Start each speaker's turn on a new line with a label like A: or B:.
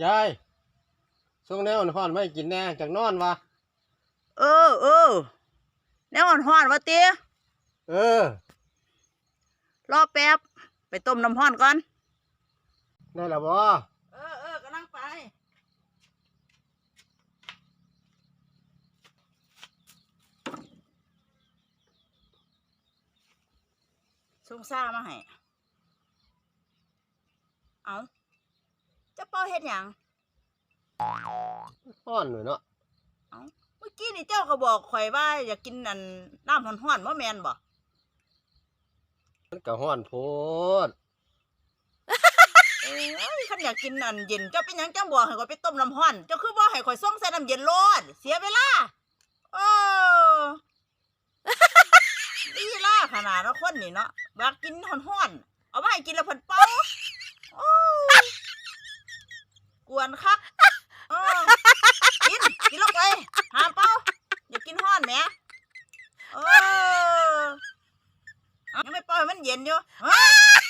A: ยายส่งแนวอ่อนๆไม่กินแน่จากนอนวะ
B: เออเออแนวอ่อนๆวะเตี้ย
A: เออ
B: รอแป๊บ ไปต้มน้ำห้อนก่อน
A: ได้แล้วบ่
B: เออเออกำลังไป ส่งซ่ามาให้ เอา จะเป้าเฮ็ดหยัง
A: อ่อนหน่อยเนาะ
B: เมื่อกี้นี่เจ้าก็บอกข่อยว่า อยากกินอันน้ำห้อนๆว่าแมนบ่
A: มันก็ห้อนโพด
B: เอ้ยคันอยากกินอันเย็นเจ้าเป็นหยังจังบอกให้ข่อยไปต้มน้ำห้อนเจ้าคือบอกให้ข่อยส่งใส่น้ำเย็นโลดเสียเวลาโอ้นี่ล่าขนาดเนาะคนนี่เนาะบากกินห้อนๆเอามาให้กินแล้วเพิ่นเป่าโอ้ยก วนคักเออกิน กินลงไปห้ามเป่าอย่ากินห้อนแหมเออเอายังไม่เป่าให้มันเย็นอยู่เฮ้ย